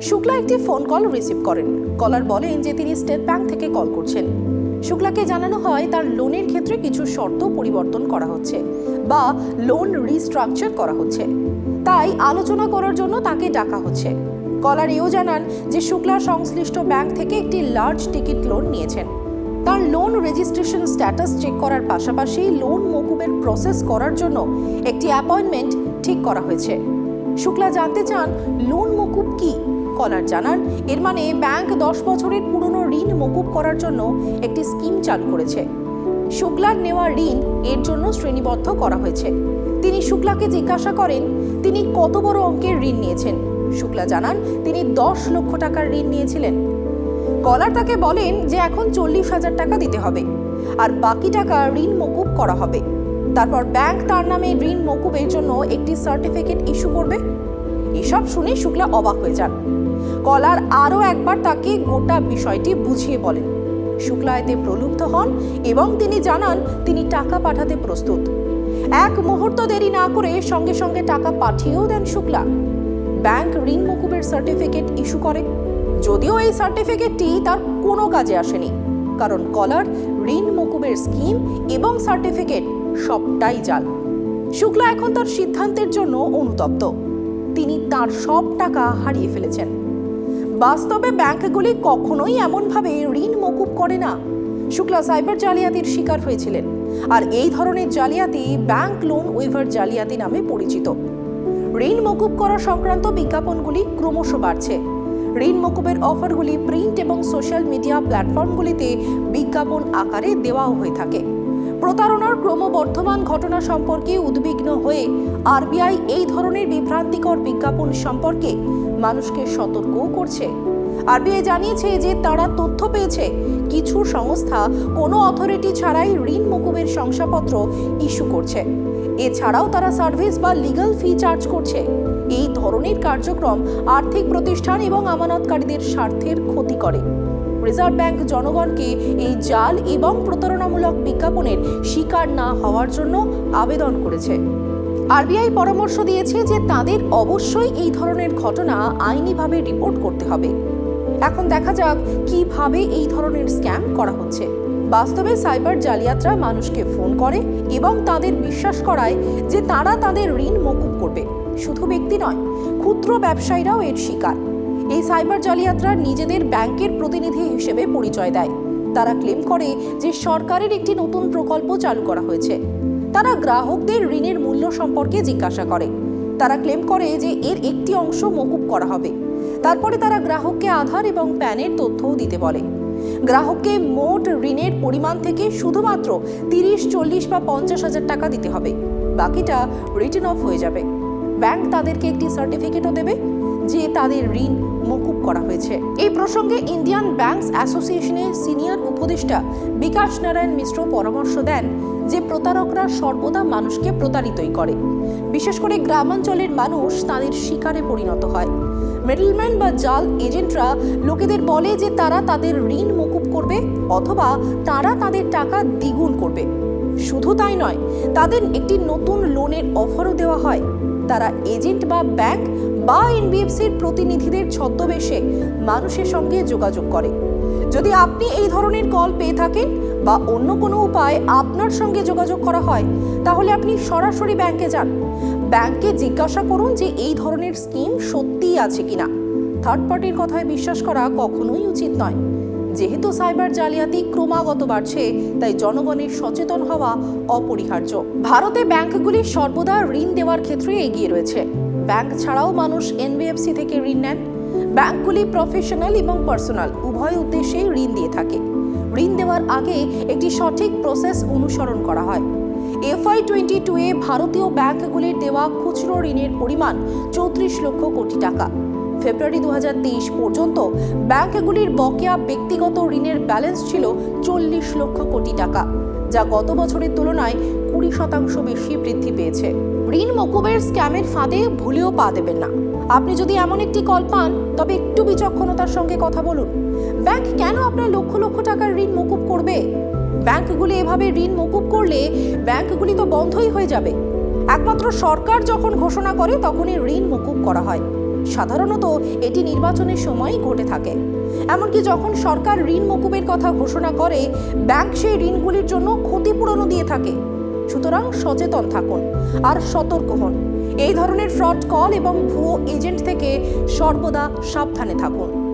শুক্লা একটি phone call receive করেন। কলার বলেন যে তিনি স্টেট ব্যাংক থেকে কল করছেন। শুক্লাকে জানানো হয় তার লোনের ক্ষেত্রে কিছু শর্ত পরিবর্তন করা হচ্ছে বা লোন রিস্ট্রাকচার করা হচ্ছে। তাই আলোচনা করার জন্য তাকে ডাকা হচ্ছে। কলার এও জানান যে শুক্লা সংশ্লিষ্ট ব্যাংক থেকে একটি লার্জ টিকিট লোন নিয়েছেন। তার লোন রেজিস্ট্রেশন স্ট্যাটাস চেক করার পাশাপাশি লোন মকুবের প্রসেস করার জন্য একটি অ্যাপয়েন্টমেন্ট ঠিক করা হয়েছে। শুক্লা জানতে চান, লোন মকুব কি? কলার জানান, এর মানে ব্যাংক দশ বছরের পুরনো ঋণ মকুব করার জন্য একটি স্কিম চালু করেছে। শুক্লার নেওয়া ঋণ এর জন্য শ্রেণীবদ্ধ করা হয়েছে। তিনি শুক্লাকে জিজ্ঞাসা করেন, তিনি কত বড় অঙ্কের ঋণ নিয়েছেন? শুক্লা জানান, তিনি দশ লক্ষ টাকার ঋণ নিয়েছিলেন। কলার তাকে বলেন যে এখন চল্লিশ হাজার টাকা দিতে হবে, আর বাকি টাকা ঋণ মকুব করা হবে। তারপর ব্যাংক তার নামে ঋণ মকুবের জন্য একটি সার্টিফিকেট ইস্যু করবে। এসব শুনে শুক্লা অবাক হয়ে যান। কলার আরও একবার তাকে গোটা বিষয়টি বুঝিয়ে বলেন। শুক্লা এতে প্রলুব্ধ হন এবং তিনি জানান, তিনি টাকা পাঠাতে প্রস্তুত। এক মুহূর্ত দেরি না করে সঙ্গে সঙ্গে টাকা পাঠিয়েও দেন শুক্লা। ব্যাংক ঋণ মকুবের সার্টিফিকেট ইস্যু করে। যদিও এই সার্টিফিকেটটি তার কোনো কাজে আসেনি, কারণ কলার ঋণ মকুবের স্কিম এবং সার্টিফিকেট সবটাই জাল। শুক্লা এখন তার সিদ্ধান্তের জন্য অনুতপ্ত। তিনি তার সব টাকা হারিয়ে ফেলেছেন। বাস্তবে ব্যাংকগুলি কখনোই এমনভাবে ঋণ মকুব করে না। শুক্লা সাইবার জালিয়াতির শিকার হয়েছিলেন। আর এই ধরনের জালিয়াতি ব্যাংক লোন উইভার জালিয়াতি নামে পরিচিত। ঋণ মকুব করা সংক্রান্ত বিজ্ঞাপনগুলি ক্রমশ বাড়ছে। ঋণ মকুবের অফারগুলি প্রিন্ট এবং সোশ্যাল মিডিয়া প্ল্যাটফর্মগুলিতে বিজ্ঞাপন আকারে দেওয়াও হয়ে থাকে। প্রতারণার ক্রমবর্ধমান ঘটনা সম্পর্কে উদ্বিগ্ন হয়ে আরবিআই এই ধরনের বিভ্রান্তিকর বিজ্ঞাপন সম্পর্কে মানুষকে সতর্কও করছে। আরবিআই জানিয়েছে যে তারা তথ্য পেয়েছে, কিছু সংস্থা কোনো অথরিটি ছাড়াই ঋণ মকুবের শংসাপত্র ইস্যু করছে। এছাড়াও তারা সার্ভিস বা লিগ্যাল ফি চার্জ করছে। এই ধরনের কার্যক্রম আর্থিক প্রতিষ্ঠান এবং আমানতকারীদের স্বার্থের ক্ষতি করে। রিজার্ভ ব্যাংক জনগণকে এই জাল এবং প্রতারণামূলক বিজ্ঞাপনের শিকার না হওয়ার জন্য আবেদন করেছে। আরবিআই পরামর্শ দিয়েছে যে তাদের অবশ্যই এই ধরনের ঘটনা আইনিভাবে রিপোর্ট করতে হবে। এখন দেখা যাক কীভাবে এই ধরনের স্ক্যাম করা হচ্ছে। বাস্তবে সাইবার জালিয়াতরা মানুষকে ফোন করে এবং তাদের বিশ্বাস করায় যে তারা তাদের ঋণ মকুব করবে। শুধু ব্যক্তি নয়, ক্ষুদ্র ব্যবসায়ীরাও এর শিকার। এই সাইবার জালিয়াতরা নিজেদের ব্যাংকের প্রতিনিধি হিসেবে পরিচয় দেয়। তারা ক্লেম করে যে সরকারের একটি নতুন প্রকল্প চালু করা হয়েছে। তারা গ্রাহকদের ঋণের মূল্য সম্পর্কে জিজ্ঞাসা করে। তারা ক্লেম করে যে এর একটি অংশ মকুব করা হবে। তারপরে তারা গ্রাহককে আধার এবং প্যানের তথ্যও দিতে বলে। গ্রাহককে মোট ঋণের পরিমাণ থেকে শুধুমাত্র তিরিশ, চল্লিশ বা পঞ্চাশ হাজার টাকা দিতে হবে। বাকিটা রিটার্ন অফ হয়ে যাবে। ব্যাংক তাদেরকে একটি সার্টিফিকেটও দেবে যে তাদের ঋণ মকুব করা হয়েছে। এই প্রসঙ্গে ইন্ডিয়ান ব্যাংকস অ্যাসোসিয়েশনের সিনিয়র উপদেষ্টা বিকাশ নারায়ণ মিশ্র পরামর্শ দেন যে প্রতারকরা সর্বদা মানুষকে প্রতারিতই করে। বিশেষ করে গ্রামাঞ্চলের মানুষ তাদের শিকারে পরিণত হয়। মিডলম্যান বা জাল এজেন্টরা লোকেদের বলে যে তারা তাদের ঋণ মকুব করবে অথবা তারা তাদের টাকা দ্বিগুণ করবে। শুধু তাই নয়, তাদের একটি নতুন লোনের অফারও দেওয়া হয়। তারা এজেন্ট বা ব্যাংক বা এনবিএফসির প্রতিনিধিদের ছদ্মবেশে মানুষের সঙ্গে যোগাযোগ করে। যদি আপনি এই ধরনের কল পেয়ে থাকেন বা অন্য কোনো উপায় আপনার সঙ্গে যোগাযোগ করা হয়, তাহলে আপনি সরাসরি ব্যাংকে যান। ব্যাংকে জিজ্ঞাসা করুন যে এই ধরনের স্কিম সত্যিই আছে কিনা। থার্ড পার্টির কথায় বিশ্বাস করা কখনোই উচিত নয়। যেহেতু সাইবার জালিয়াতি ক্রমাগত বাড়ছে, তাই জনগণের সচেতন হওয়া অপরিহার্য। ভারতে ব্যাংকগুলি সর্বদা ঋণ দেওয়ার ক্ষেত্রে এগিয়ে রয়েছে। ব্যাংক ছাড়াও মানুষ এনবিএফসি থেকে ঋণ নেন। ব্যাংকগুলি প্রফেশনাল এবং পার্সোনাল উভয় উদ্দেশ্যেই ঋণ দিয়ে থাকে। ঋণ দেওয়ার আগে একটি সঠিক প্রসেস অনুসরণ করা হয়। এফআই টোয়েন্টি টু এ ভারতীয় ব্যাংকগুলির দেওয়া খুচরো ঋণের পরিমাণ চৌত্রিশ লক্ষ কোটি টাকা। ফেব্রুয়ারি দু হাজার তেইশ পর্যন্ত ব্যাংকগুলির বকেয়া ব্যক্তিগত ঋণের ব্যালেন্স ছিল চল্লিশ লক্ষ কোটি টাকা, যা গত বছরের তুলনায় কুড়ি শতাংশ বেশি বৃদ্ধি পেয়েছে। ঋণ মকুবের স্ক্যামের ফাঁদে ভুলেও পা দেবেন না। আপনি যদি এমন একটি কল পান, তবে একটু বিচক্ষণতার সঙ্গে কথা বলুন। ব্যাংক কেন আপনার লক্ষ লক্ষ টাকার ঋণ মকুব করবে? ব্যাংকগুলি এভাবে ঋণ মকুব করলে ব্যাংকগুলি তো বন্ধই হয়ে যাবে। একমাত্র সরকার যখন ঘোষণা করে, তখনই ঋণ মকুব করা হয়। সাধারণত এটি নির্বাচনের সময়ই ঘটে থাকে। এমনকি যখন সরকার ঋণ মকুবের কথা ঘোষণা করে, ব্যাংক সেই ঋণগুলির জন্য ক্ষতিপূরণও দিয়ে থাকে। সুতরাং সচেতন থাকুন আর সতর্ক হন। এই ধরনের ফ্রড কল এবং ভুয়ো এজেন্ট থেকে সর্বদা সাবধানে থাকুন।